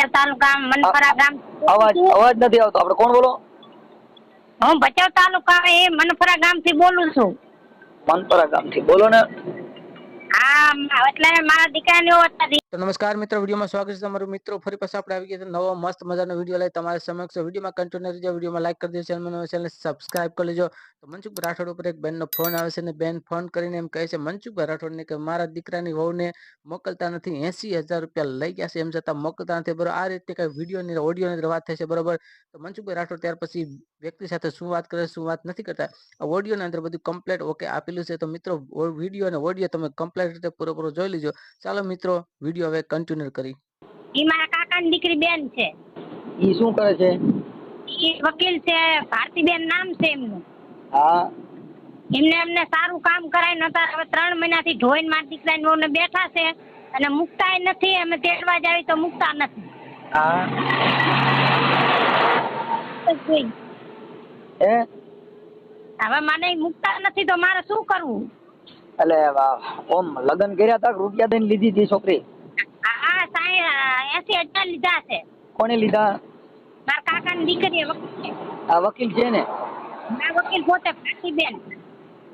ભચાઉ તાલુકા મનફરા ગામ અવાજ અવાજ નથી આવતો. આપણે કોણ બોલો? હું ભચાઉ તાલુકા એ મનફરા ગામથી બોલું છું. મનપરા ગામથી. બોલો ને. હા એટલે મારા દીકરાને એવો તો નમસ્કાર મિત્રો, વિડીયોમાં સ્વાગત છે તમારું મિત્રો. ફરી પાછા આપણે આવી ગયા નવો મસ્ત મજાનો વીડિયો લઈ તમારે સમક્ષ. વિડીયોમાં કન્ટિન્યુ રહેજો, વિડીયોમાં લાઈક કરી દેજો ચેનલ ચેનલ સબસ્ક્રાઇબ કરી લેજો. તો મનસુખ રાઠોડ ઉપર એક બેનનો ફોન આવે છે અને બેન ફોન કરીને એમ કહે છે મનસુખ રાઠોડને કે મારા દીકરાની વહુને મોકલતા નથી એસી હજાર રૂપિયા લઈ ગયા છે. એમ છતાં મોકલતા નથી. બરોબર, આ રીતે કઈ વિડીયોની ઓડિયોની વાત થાય છે, બરોબર? તો મનસુખભાઈ રાઠોડ ત્યાર પછી વ્યક્તિ સાથે શું વાત કરે શું વાત નથી કરતા? આ ઓડિયોની અંદર બધું કમ્પ્લેટ ઓકે આપેલું છે. તો મિત્રો વીડિયો અને ઓડિયો તમે કમ્પ્લેટ રીતે પૂરેપૂરો જોઈ લીજો. ચાલો મિત્રો વીડિયો હવે કન્ટિન્યુ કરી. એ મારા કાકાની દીકરી બેન છે. ઈ શું કરે છે? એ વકીલ છે ભારતીબેન નામ છે એમનું. હા. એમને એમને સારું કામ કરાય નતા હવે ત્રણ મહિનાથી ઢોઈન માર દીકરાની વહુને બેઠા છે અને મુકતાય નથી અમે તેડવા જાવી તો મુકતા નથી. હા. એ હવે મને ઈ મુકતા નથી તો મારે શું કરવું? એટલે ઓમ લગ્ન કર્યા તક રૂપિયા દઈને લીધી હતી છોકરી? એસી હજાર લીધા છે. કોને લીધા? મારા કાકાની દીકરી વકીલ આ વકીલ છે ને? આ વકીલ પોતે બેન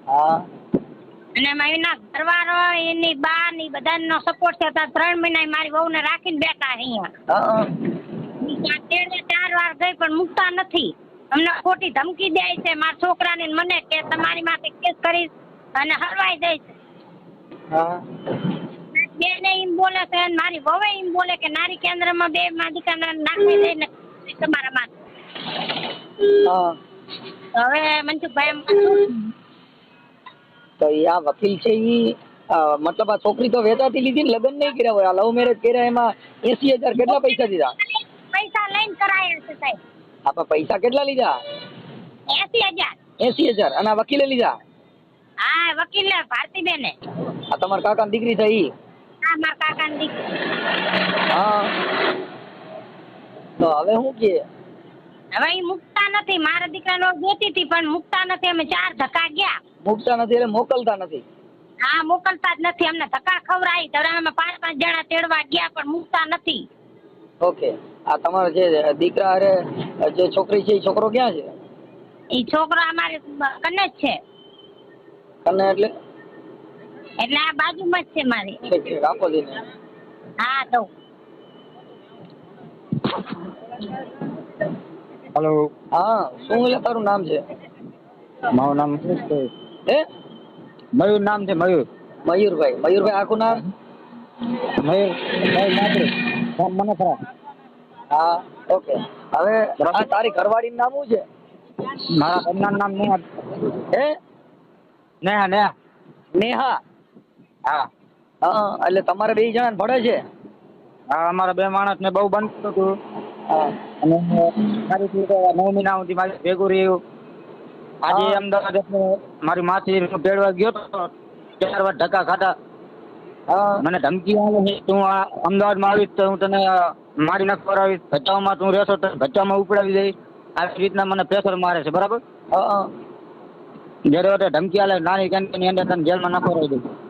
હા. અને એના ઘરવાળો એની બા ની બધાનો સપોર્ટ છે. ત્રણ મહિના મારી વહુ ને રાખીને બેઠા અહીંયા. ચાર વાર ગઈ પણ મુકતા નથી. અમને ખોટી ધમકી દે છે. મારા છોકરા ને મને કે તમારી માથે કેસ કરીશ અને હરવાઈ દે છે હા. બેને એમ બોલે છે અને મારી વહુએ એમ બોલે કે નારી કેન્દ્રમાં બે માં દીકરાને નાખી દઈને તમારા માં. હવે મનસુખભાઈ તો આ વકીલ છે ઈ મતલબ આ છોકરી તો વેચાતી લીધી ને લગ્ન નહીં કર્યા હોય આ લવ મેરેજ કર્યા એમાં એસી હજાર કેટલા પૈસા દીધા? પૈસા લઈને કરાયા છે સાહેબ. આપણે પૈસા કેટલા લીધા? એસી હજાર. એસી હજાર. અને આ વકીલે લીધા? હા વકીલે ભારતીબેને. આ તમારા કાકા દીકરી થઈ હા મારા કાકાની દીકરી હા. તો હવે શું કે હવે એ મુકતા નથી. મારા દીકરાનો જોતી હતી પણ મુકતા નથી. અમે ચાર ધક્કા ગયા. મૂકતા નથી એટલે મોકલતા નથી? હા મોકલતા જ નથી. અમને ધક્કા ખવડાવી. ત્યારે અમે પાંચ પાંચ જણા તેડવા ગયા પણ મુકતા નથી. ઓકે આ તમારા જે દીકરા અરે જે છોકરી છે એ છોકરો ક્યાં છે? એ છોકરો અમારે કને જ છે. કને એટલે? એટલે આ બાજુમાં જ છે મારી. ઠીક આપો હા તો. હેલો. હા શું એટલે તારું નામ છે? મારું નામ હે? મયુર નામ છે મયુર. મયુરભાઈ. મયુરભાઈ આખું નામ? મયુર. ગામ મનસરા હા ઓકે. હવે આ તારી ઘરવાળીનું નામ શું છે? મારા ઘરનાનું નામ નેહા. હે? નેહા નેહા. નેહા. હા. હા એટલે તમારે બે જણા ભળે છે? હા અમારા બે માણસ ને બહુ બનતું હતું. અને સારી નવ મહિના સુધી મારી ભેગું રહ્યું. આજે. અમદાવાદ મારી માસી ભેળવા ગયો તો ચાર વાર ધક્કા ખાધા. મને ધમકી આવે છે તું આ અમદાવાદમાં આવીશ તો હું તને મારી નાખ કરાવીશ ભચાઉમાં તું રહેશો તો ભચાઉમાં ઉપડાવી દઈશ. આવી રીતના મને પ્રેશર મારે છે બરાબર? જ્યારે ધમકી આલે નાની કેન્ટીનની અંદર તને જેલમાં નાખો રહી મા-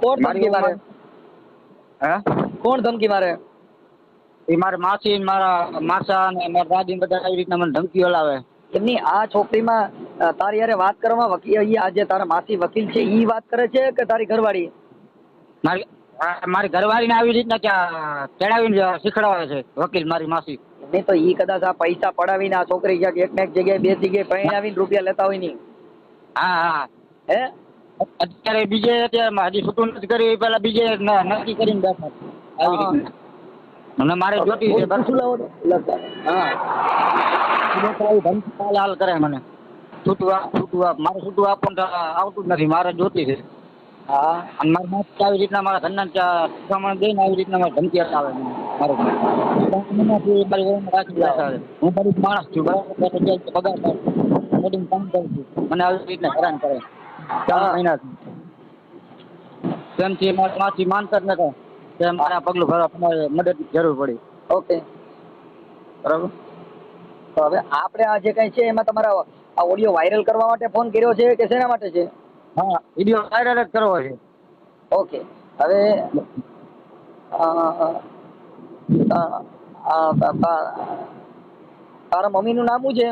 કોણ ધમકી મારે હે? કોણ ધમકી મારે? એ મારે માસી મારા માસા ને મારા દાદી બધા આવી રીતના મને ધમકીઓ લાવે. એમની આ છોકરીમાં તારી યારે વાત કરવામાં વકીલ આજે તારા માસી વકીલ છે ઈ વાત કરે છે કે તારી ઘરવાળી? મારી મારી ઘરવાળીને આવી રીતના ક્યાં ચડાવીને શીખડાવે છે વકીલ મારી માસી. નહીં તો ઈ કદાચ આ પૈસા પડાવીને આ છોકરી ક્યાંક એક ને એક જગ્યાએ બે જગ્યાએ પરણાવીને રૂપિયા લેતા હોય નહીં હા હા. હે? અત્યારે બીજે અત્યારે હજી છૂટું નથી કર્યું એ પેલા બીજે નક્કી કરીને બેઠા. આવી હા. રીતના. મારે જોતી છે બસ. હા. હાલ કરે મને. છૂટું આપ છૂટું આપ મારે છૂટું આપવાનું આવતું જ નથી. મારે જોતી છે. હા. અને મારી માસ આવી રીતના મારા ઘરના પ્રમાણ દઈને આવી રીતના મારે ધમકી આવે મારે. હું ગરીબ માણસ છું બરાબર? પગાર કરું કામ કરું છું. મને આવી રીતના હેરાન કરે. ચાર મહિનાથી તેમથી મારી માસી નતા કે મારા પગલું ભરવા તમારે મદદની જરૂર પડી ઓકે બરાબર તો હવે આપણે આ જે કઈ છે એમાં તમારા આ ઓડિયો વાયરલ કરવા માટે ફોન કર્યો છે કે શેના માટે છે હા વિડિયો વાયરલ જ કરવો છે ઓકે હવે તારા મમ્મીનું નામ શું છે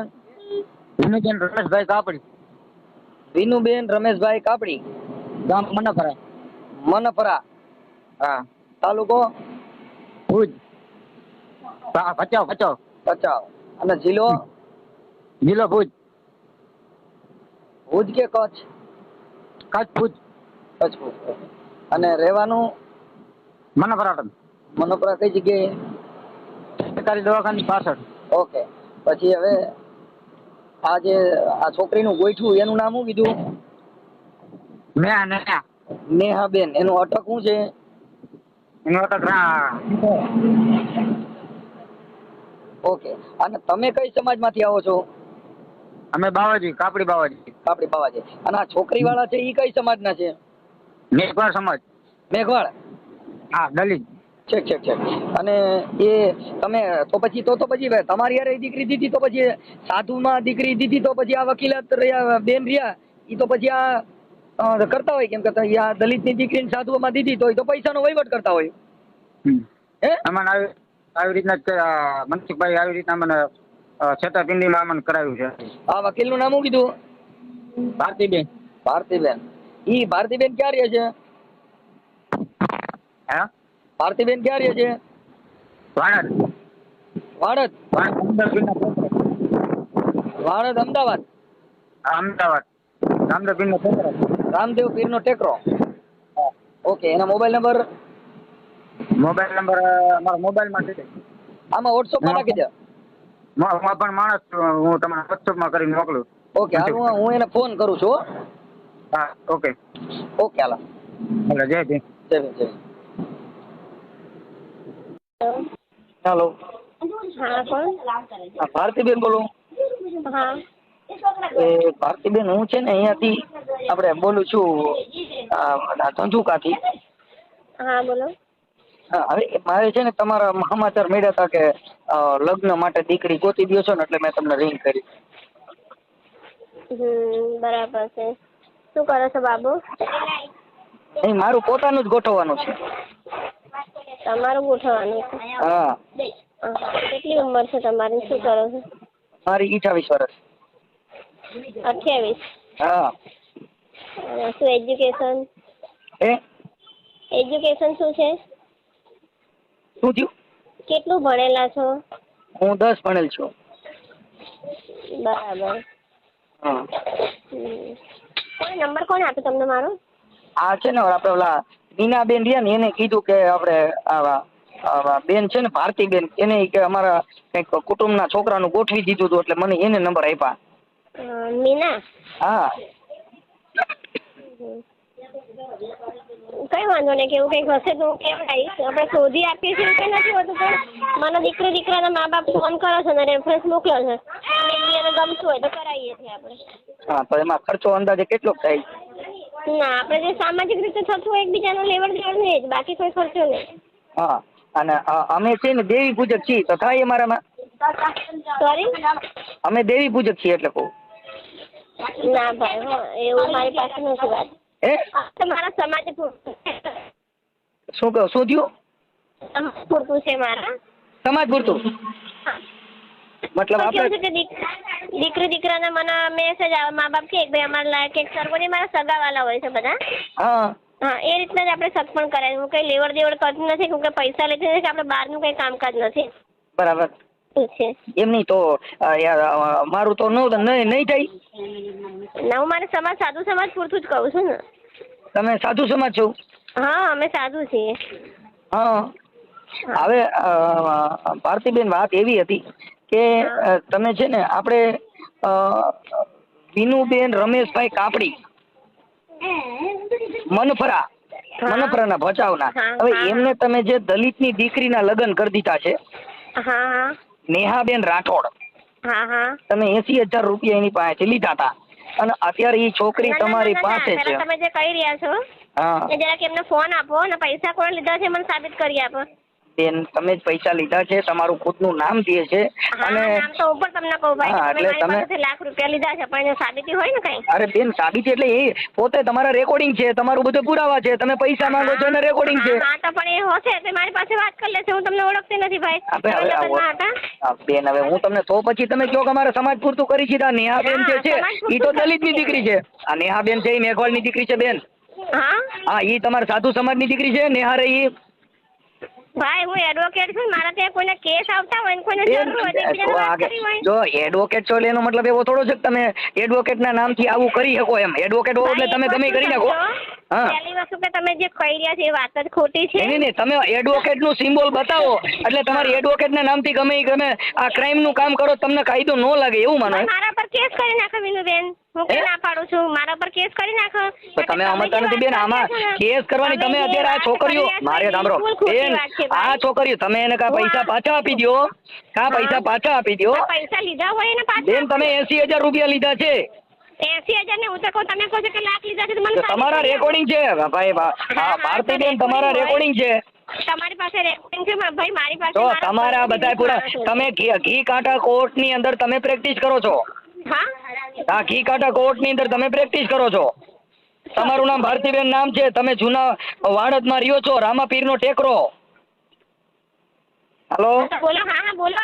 વિનુજન રમેશભાઈ કાપડી વિનુબેન રમેશભાઈ કાપડી. ગામ મનપરા મનપરા હા. તાલુકો? ભુજ. ભચાઉ ભચાઉ. ભચાઉ. અને જિલ્લો? જિલ્લો ભુજ. ભુજ કે કચ્છ? કચ્છ ભુજ. કચ્છ ભુજ. અને રહેવાનું? મનપરા મનપરા કઈ જગ્યાએ? સરકારી દવાખાની પાછળ. ઓકે. પછી હવે આ જે આ છોકરીનું ગોઈઠું એનું નામ શું કીધું? મેં નેહા. નેહાબેન. એનું અટક શું છે? એનું અટક ઓકે. અને તમે કઈ સમાજમાંથી આવો છો? અમે બાવાજી કાપડી બાવાજી. કાપડી બાવાજી. અને આ છોકરી વાળા છે એ કઈ સમાજના છે? મેઘવાળ સમાજ. મેઘવાળ? હા દલિત. છેક છેક છેક અને એ તમે તો પછી તો તો પછી ભાઈ તમારી યારે દીકરી દીધી તો પછી સાધુમાં દીકરી દીધી તો પછી આ વકીલાત રહ્યા બેન રહ્યા એ તો પછી આ કરતા હોય કેમ કે આ દલિતની દીકરીને સાધુમાં દીધી તો એ તો પૈસાનો વહીવટ કરતા હોય. હે? અમને આવી આવી રીતના જ, મનસુખભાઈ આવી રીતના મને છેતરપિંડીમાં અમને કરાવ્યું છે. આ વકીલનું નામ શું કીધું? ભારતીબેન. ભારતીબેન. ઈ ભારતીબેન ક્યાં રહે છે? હે? ભારતીબેન ક્યાં રહે છે? વાણદ વાણદ વાણદ અમદાવાદ? અમદાવાદ. રામદેવ રામદેવપીરનો છોકરો રામદેવ પીરનો ટેકરો ઓકે એના મોબાઈલ નંબર? મોબાઈલ નંબર મારા મોબાઈલમાં છે. આમાં વોટ્સઅપમાં નાખી દે. પણ માણસ. હું તમારા વોટ્સઅપમાં કરીને મોકલું. ઓકે હું હું એને ફોન કરું છું હો. હા ઓકે. ઓકે હાલો. હાલો જય જય જય જય. હાલો હા કોણ? ભારતીબેન બોલો. હા. એ ભારતીબેન હું છે ને અહીંયાથી આપણે બોલું છું ધંધુકાથી. હા બોલો. હવે મારે છે ને તમારા સમાચાર મળ્યા હતા કે લગ્ન માટે દીકરી ગોતી દો છો ને એટલે મેં તમને રિંગ કરી. બરાબર છે. શું કરો છો બાબુ? નહીં મારું પોતાનું જ ગોઠવવાનું છે. તમારું ગોઠવવાનું છે. હા. કેટલી ઉંમર છે તમારી? શું કરો છો? મારી અઠાવીસ વર્ષ. અઠ્યાવીસ? હા. શું એજ્યુકેશન? એ એજ્યુકેશન શું છે? શું થયું? કેટલું ભણેલા છો? હું દસ ભણેલ છું. બરાબર. હા. નંબર કોણ આપ્યો તમને મારો? આ છે ને આપણે ઓલા બીનાબેન રહ્યા ને એને કીધું કે આપણે આવા બેન છે ને ભારતીબેન એને કે અમારા કંઈક કુટુંબના છોકરાનું ગોઠવી દીધું હતું એટલે મને એને નંબર આપ્યા. મીના? હા. કઈ વાંધો નહીં કે એવું કંઈક હશે તો હું કેવડાવીશ આપણે શોધી આપીએ છીએ કે કંઈ નથી હોતું પણ મને દીકરી દીકરાના મા બાપ ફોન કરો છો ને રેફરન્સ મોકલો છે. ગમતું હોય તો કરાવીએ છીએ આપણે. હા તો એમાં ખર્ચો અંદાજે કેટલો થાય? ના આપણે જે સામાજિક રીતે થતું હોય એકબીજાનું લેવડ દેવડ નહીં જ બાકી કોઈ ખર્ચો નહીં. હા અને અમે છે ને દેવી પૂજક છીએ તો થાય અમારામાં? સોરી અમે દેવી પૂજક છીએ એટલે કહું. ના ભાઈ હો એવું મારી પાસે નથી વાત. એ આ તો મારા સમાજ પૂરતું શું કહો શું થયું? સમાજ પૂરતું છે મારા. સમાજ પૂરતું. મતલબ આપણે દીકરી દીકરાના મને મેસેજ આવે મા બાપ કે ભાઈ અમારા લાયક એક સરગોની મારા સગાવાલા હોય છે બધા. હા. હા એ રીતના જ આપણે સગપણ કરાય. હું કઈ લેવડ દેવડ કરતી નથી હું કઈ પૈસા લેતી નથી કે આપણે બહારનું કઈ કામકાજ નથી. બરાબર. એમ નહીં તો યાર મારું તો નો નહીં થાય. હું મારે સમાજ સાધુ સમાજ પૂરતું જ કહું છું ને. તમે સાધુ સમાજ છો? હા અમે સાધુ છીએ. હા. હવે ભારતીબેન વાત એવી હતી કે તમે છે ને આપણે વિનુબેન રમેશભાઈ કાપડી. મનફરા. મનફરાના ભચાવના હવે. એમને તમે જે દલિતની દીકરીના લગ્ન કરી દીધા છે નેહાબેન રાઠોડ. તમે એસી હજાર રૂપિયા એની પાસેથી લીધા હતા. અને અત્યારે એ છોકરી તમારી પાસે છે. તમે જે કહી રહ્યા છો જરાક એમને ફોન આપો અને પૈસા કોણ લીધા છે મને સાબિત કરી આપો. બેન તમે જ પૈસા લીધા છે તમારું ખુદનું નામ દે છે. અને નામ તો હું તમને કહું ભાઈ. હા, એટલે મારી તમે- લાખ રૂપિયા લીધા છે પણ એની સાબિતી હોય ને કઈ? અરે બેન સાબિતી એટલે એ પોતે તમારા રેકોર્ડિંગ છે તમારું બધું પુરાવા છે તમે પૈસા માંગો છો રેકોર્ડિંગ છે. હા તો પણ એ હશે તો મારી પાસે વાત કરી લેશે હું તમને ઓળખતી નથી ભાઈ. આપણે તમે હવે આ લગ્નમાં હતા? હા, બેન હવે હું તમને તો પછી તમે કહો કે અમારા સમાજ પૂરતું કરી છે નેહા બેન જે હા, છે સમાજ પૂરતું એ તો દલિતની દીકરી છે. આ નેહા બેન છે એ મેઘવાળની દીકરી છે બેન. હા? હા એ તમારા સાધુ સમાજની દીકરી છે નેહા રે ઈ. ભાઈ હું એડવોકેટ છું મારા ત્યાં કોઈને કેસ આવતા હોય ને કોઈને જરૂર હોય તો જો એકબીજાને વાત કરવી હોય જો એડવોકેટ છો એટલે એનો મતલબ એવો થોડો છે કે તમે એડવોકેટના નામથી આવું કરી શકો એમ. એડવોકેટ હો એટલે તમે ગમે કરી નાખો. પહેલી વસ્તુ કે તમે જે કહી રહ્યા છો એ વાત જ ખોટી છે. નહીં નહીં તમે એડવોકેટનું સિમ્બોલ બતાવો. એટલે તમારી એડવોકેટ ના નામથી ગમે એ ગમે આ ક્રાઇમનું કામ કરો તમને કાયદો ન લાગે એવું માનો મારા પર કેસ કરી નાખો વિનુબેન હું કે ના પાડું છું? મારા પર કેસ કરી નાખો. તમે સમજતા નથી બેન આમાં કેસ કરવાની તમે અત્યારે આ છોકરીઓ મારે સાંભળો. બેન આ છોકરીઓ તમે એને કા પૈસા પાછા આપી દો કા પૈસા પાછા આપી દો પૈસા લીધા હોય ને પાછા બેન તમે એસી હજાર રૂપિયા લીધા છે. એસી હજાર ને હું તો કહું તમે કહો છો કે લાખ લીધા છે તો મને તમારા રેકોર્ડિંગ છે ભાઈ ભારતી બેન ભારતીબેન તમારા રેકોર્ડિંગ છે. તમારી પાસે રેકોર્ડિંગ છે ભાઈ મારી પાસે તો તમારા બધા પૂરા તમે ઘી કાંટા કોર્ટની અંદર તમે પ્રેક્ટિસ કરો છો? હા? આ ઘી કાંટા કોર્ટની અંદર તમે પ્રેક્ટિસ કરો છો? તમારું નામ ભારતીબેન નામ છે તમે જૂના વાડદમાં રહ્યો છો રામાપીર નો ટેકરો. હાલો બોલો હા હા બોલો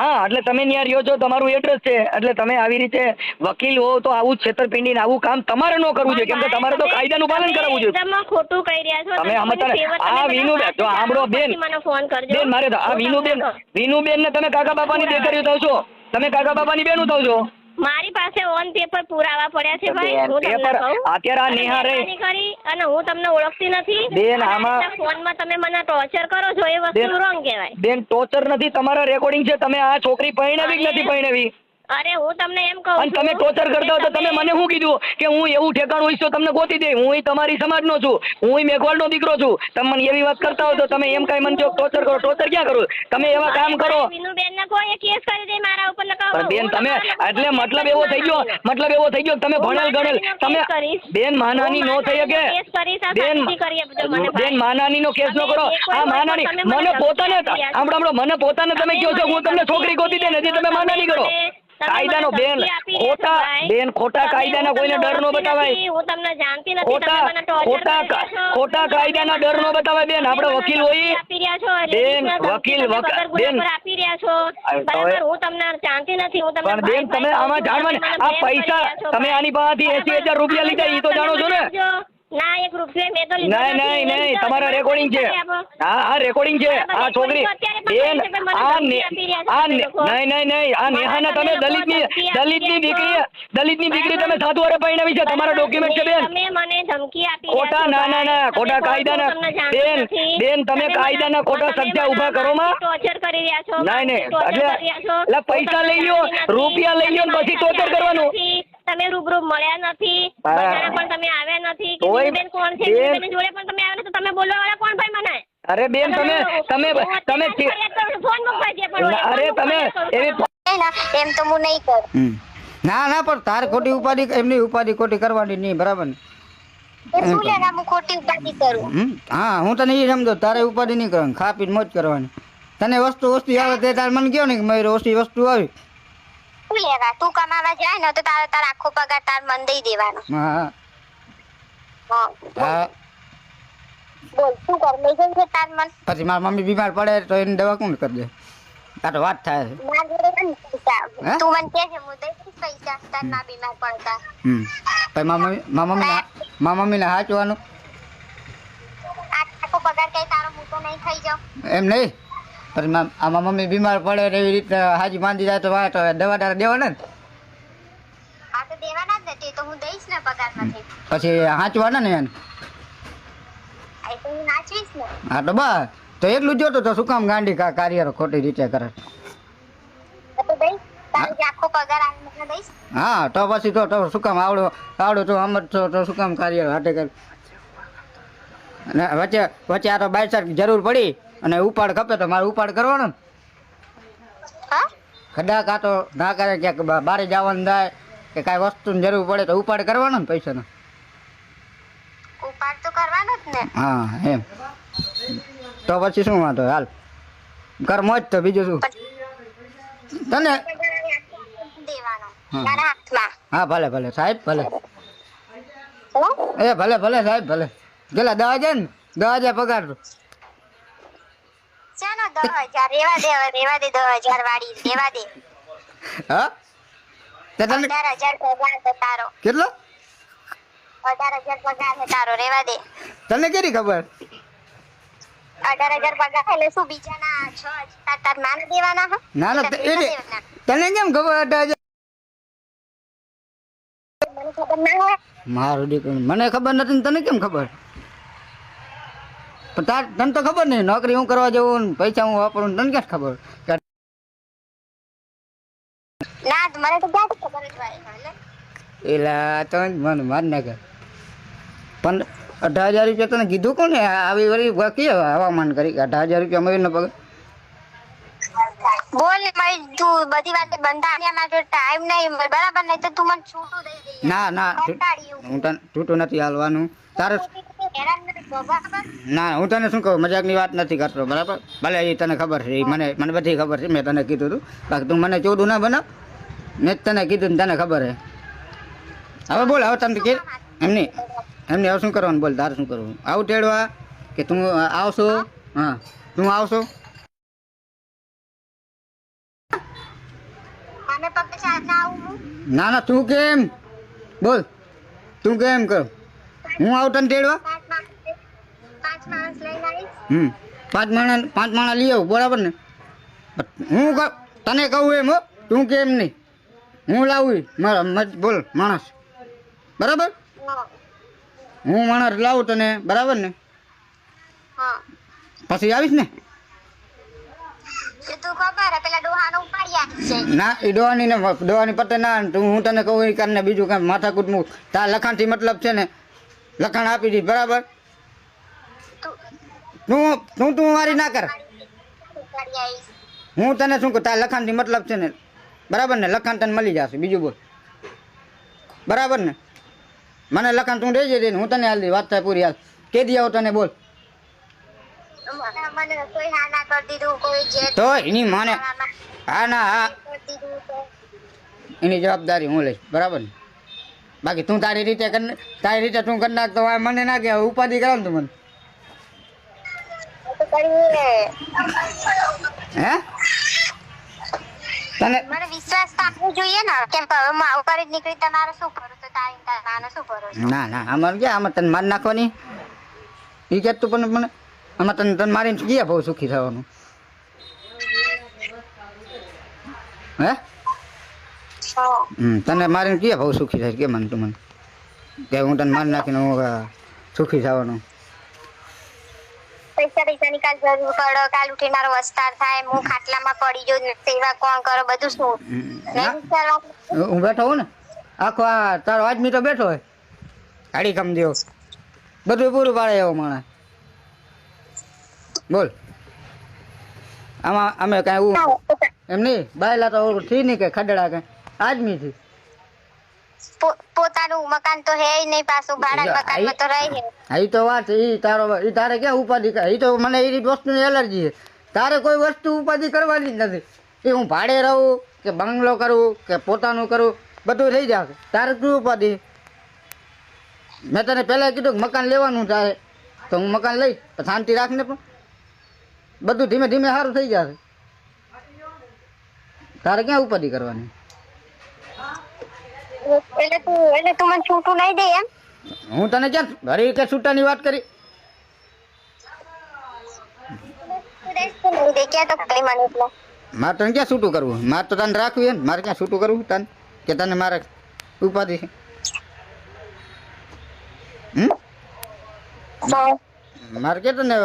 હા એટલે તમે ત્યાં રહ્યો છો તમારું એડ્રેસ છે. એટલે તમે આવી રીતે વકીલ હો તો આવું છેતરપિંડી ને આવું કામ તમારે ન કરવું જોઈએ. કેમ કે તમારે તો કાયદાનું પાલન કરાવવું જોઈએ. એકદમ ખોટું કહી રહ્યા છો. તમે આમાં આ વિનુબેન જો સાંભળો બેન મને ફોન કરજો. બેન મારે તો આ વિનુબેન વિનુબેન ને તમે કાકા બાપાની દીકરીઓ થાવ છો તમે કાકા બાપાની બેનું થાવ છો મારી પાસે ઓન પેપર પુરાવા પડ્યા છે ભાઈ. હું તમને પેપર કહું અત્યારે આ નેહા રે- મહેરબાની કરી અને હું તમને ઓળખતી નથી. બેન, અને આમાં- રીતના ફોનમાં તમે મને ટોર્ચર કરો છો એ બેન- વસ્તુ રોંગ કહેવાય. બેન ટોર્ચર નથી તમારા રેકોર્ડિંગ છે તમે આ છોકરી પરણાવી કે નથી પરણાવી? અરે હું તમને એમ કહું અને તમે ટોર્ચર કરતા હો તો તમે મને શું કીધું? કે હું એવું ઠેકાણું હોઈશ તો તમને ગોતી દે. હું તમારી સમાજનો છું. હું મેઘવાળનો દીકરો છું. તમે મને એવી વાત કરતા હો તો તમે એમ કાંઈ મને જો ટોર્ચર કરો. ટોર્ચર ક્યાં કરો? તમે એવા કામ કરો. વિનુબેન ને કોઈ કેસ કરી દે મારા ઉપર લગાવો બેન તમે એટલે મતલબ એવો થઈ ગયો. મતલબ એવો થઈ ગયો તમે ભણેલ ગણેલ. તમે બેન માનાની નો થઈ શકે. કેસ બેન. બેન માનાની નો કેસ નો કરો. આ માનાની મને પોતાને હમણાં મને પોતાને તમે કહો છો હું તમને છોકરી ગોતી દે નથી તમે માનાની કરો. કાયદાનો બેન ખોટા બેન ખોટા કાયદાના કોઈને ડર નો બતાવાય હું તમને જાણતી નથી ખોટા ખોટા. ખોટા કાયદાના ડર નો બતાવાય બેન આપણે વકીલ હોઈએ બેન, વકીલ, બેન. આપી રહ્યા છો બરાબર હું તમને જાણતી નથી હું તમને પણ બેન તમે આમાં જાણવા આ પૈસા તમે. આની પાસેથી. હજાર રૂપિયા લીધા એ તો જાણો છો ને. ના એક રૂપિયો મેં તો લીધો નહીં નહીં નહીં તમારા રેકોર્ડિંગ છે. હા આ રેકોર્ડિંગ છે. આ છોકરી બેન આ. નહીં નહીં નહીં આ નેહાને તમે દલિતની દલિતની દીકરી. દલિતની દીકરી તમે સાધુ હારે પરણાવી છે તમારા ડોક્યુમેન્ટ છે બેન. તમે મને ધમકી આપી ખોટા ના ના ના ખોટા કાયદા ના કાયદાના બેન બેન તમે કાયદાના ખોટા સજ્જા ઊભા કરો માં. ટોર્ચર કરી રહ્યા છો નહીં નહીં એટલે હું પૈસા લઈ લ્યો રૂપિયા લઈ લ્યો ને પછી ટોર્ચર કરવાનું. તમે રૂબરૂ મળ્યા નથી. બજારે પણ તમે આવ્યા નથી કે બેન કોણ છે બેન જોડે પણ તમે આવ્યા નથી તમે બોલવા વાળા કોણ ભાઈ મને? અરે બેન તમે તમે તમે ફોન મૂકવા જે પણ અરે તમે એવી એમ તો હું નહીં કરું. ના ના પણ તાર ખોટી ઉપાધિ એમની ઉપાધિ ખોટી કરવાની નહીં બરાબર હું? હા હું તને એ સમજો તારે ઉપાધિ નહીં કરવાની ખા પીને મોજ કરવાની. તને વસ્તુ વસ્તુ આવે તે તારે મને કયો ને કે મારી ઓછી વસ્તુ આવી. શું લેવા તું કમાવા જાય ને તો તારો તાર આખો પગાર તાર મન દઈ દેવાનો. હા. હા. બોલ શું કર? લઈ જઈ છે તાર મન. પછી મારા મમ્મી બીમાર પડે તો એને દવા કોણ કરી દે આ તો વાત થાય છે. મારા જોડે નથી પૈસા. તું મને કે છે હું દઈ પૈસા. તારમાં બીમાર પડતા. હમ. પછી મારા મમ્મી મારા મમ્મીને મારા મમ્મીને હાચવાનું? આખો પગાર કઈ તારો હું નહીં થઈ જાવ એમ નહીં? પછી આમાં મમ્મી બીમાર પડે એવી રીતે હાજી માંદી જાય તો વાત તો દવા દારા દેવાના ને? આ તો દેવાના જ નથી તો હું દઈશ ને પગાર પછી હાંચવાના ને એને? હું તો બસ તો એટલું જ જોતો તો શું કામ ગાંડી કા કાર્ય ખોટી રીતે કરે? હા તો પછી તો તો શું કામ આવડો આવડો તો આમ છો તો તો શું કામ કાર્ય હાટે કર? અને વચ્ચે વચ્ચે આ તો બાયસાર જરૂર પડી. અને ઉપાડ ખપે તો મારે ઉપાડ કરવાનો ને. હા? કદાચ તો ના કરે ક્યાંક બારે જવાનું થાય કે કાંઈ વસ્તુની જરૂર પડે તો ઉપાડ કરવાનો ને પૈસાનો. ઉપાડ તો કરવાનો જ ને. હા એમ. તો પછી શું વાંધો? હાલ. કર મોજ તો બીજું શું? તને? હા. હા ભલે ભલે. સાહેબ ભલે. એ ભલે ભલે સાહેબ ભલે. ગેલા દવા જાય ને? દવા જાય પગાર ચાલો દો હજાર રેવા દે હવે રેવા દે દો હજાર વાળી રેવા દે. હા? તે તને પગાર છે તારો. કેટલો? અઢાર હજાર પગાર છે તારો રેવા દે. તને કેરી ખબર? અઢાર હજાર પગાર એટલે શું બીજાના છ તાર તાર માને દેવાના હે? ના ના. તને કેમ ખબર અઢાર મને ખબર મારું દીકરું મને ખબર નથી તને કેમ ખબર? પણ તાર તને તો ખબર નહીં નોકરી હું કરવા જવું પૈસા હું વાપરું તને ક્યાં ખબર? ના મને તો ક્યાંથી ખબર જ હોય એટલે એલા તો મને માર નાખે. પણ અઢાર હજાર રૂપિયા તને કીધું કોને? આવી વળી કે હવામાન કરી અઢાર હજાર રૂપિયા મહિનો પગાર બોલ ને મારી તું બધી વાતે બંધાણ્યા ટાઈમ નહીં બરાબર? નહીં તો તું મને છૂટું દઈ દે. ના ના. હું તને છૂટું નથી હાલવાનું. તારે ના હું તને શું કહું? મજાકની વાત નથી કરતો બરાબર? ભલે એ તને ખબર છે મને મને બધી ખબર છે મેં તને કીધું હતું બાકી તું મને ચોદું ના બનાવ. મેં તને કીધું ને તને ખબર છે. હવે બોલ હવે તમને કે એમની એમની હવે શું કરવાનું? બોલ તારે શું કરવું? આવું તેડવા કે તું આવશો? હા તું આવશો? ના ના તું કેમ? બોલ તું કેમ કર? હું આવું તને તેડવા પાંચ માણસ પાંચ માણસ લઈને આવીશ હમ. પાંચ માણા પાંચ માણા લઈ આવું બરાબર ને? હું કહું તને કહું એમ હો તું કેમ નહીં. હું લાવું. મારા મત બોલ માણસ. બરાબર? હું. માણસ લાવું તને બરાબર ને? પછી આવીશ ને? ના એ ડોવાની ને ડોવાની પતે ના તું હું તને કહું એ કરીને બીજું કાંઈ માથાકૂટ મૂક તાર લખાણથી મતલબ છે ને લખાણ આપી દી બરાબર? તું તું તું મારી ના કર. હું તને શું કહું, તાર લખાણથી મતલબ છે ને, બરાબર ને? લખાણ તને મળી જશે, બીજું બોલ. બરાબર ને? મને લખાણ તું રહી દે હું તને હાલ વાત થાય પૂરી હાલ. કે દી આવો તને, બોલ. તો એની માને, હા ના, હા. એની જવાબદારી હું લઈશ, બરાબર ને? બાકી તું તારી રીતે તારી રીતે તું કરી નાખ મને ના કે ઉપાધિ કરાવ તું મને. કરીએ. હે? તને મને વિશ્વાસ તો જોઈએ ને. કેમ કે હવે હું આવું કરી જ નીકળી તમારે શું ભરોસો? તારી ને શું ભરોસો? ના ના અમારું ક્યાં આમાં તને મારી નાખવાની. એ કે તું પણ મને તને તને મારીને ક્યાં બહુ સુખી થવાનું. હે? તને મારીને ક્યાં બહુ સુખી થાય કે મને તું મને? કે હું તને મારી નાખીને હું સુખી થવાનું. પૈસા પૈસા ની કાલ જરૂર પડે કાલ ઉઠી મારો વસ્તાર થાય હું ખાટલામાં પડી જો સેવા કોણ કરો બધું શું. હું. બેઠો હું ને આખો આ તારો આદમી તો બેઠો હોય. ગાડી કમ દેવો. બધું પૂરું પાડે એવો માણસ. બોલ. આમાં અમે કાંઈ એમ નહીં બાયલા તો થી નહીં કે ખડડા કે આજમી થી. પો- પોતાનું મકાન તો હે નહીં પાછું ભાડા મકાનમાં તો રહી હે. તો વાત ઈ તારો ઈ તારે ક્યાં ઉપાધિ કરે ઈ તો મને એ વસ્તુની એલર્જી છે. તારે કોઈ વસ્તુ ઉપાધિ કરવાની જ નથી. એ હું ભાડે રહું કે બંગલો કરું કે પોતાનું કરું બધું થઈ જશે. તારે શું ઉપાધિ? મેં તને પહેલાં કીધું કે મકાન લેવાનું તારે. તો હું મકાન લઈશ શાંતિ શાંતિ રાખને પણ. બધું ધીમે ધીમે સારું થઈ જશે. તારે ક્યાં ઉપાધિ કરવાની? એટલે તું એટલે તું મને છૂટું નહીં દે એમ. હું તને ક્યાં ઘરે કે છૂટાની વાત કરી? મારે તને ક્યાં છૂટું કરવું? મારે તો તને રાખવી ને મારે ક્યાં છૂટું કરવું તને? કે તને મારે ઉપાધિ છે? મારે કે તને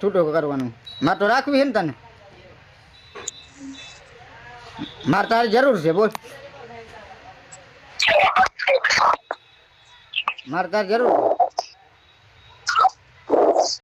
છૂટું કરવાનું? મારે તો રાખવી છે ને તને? મારે તારી જરૂર છે બોલ. મારે તારી જરૂર.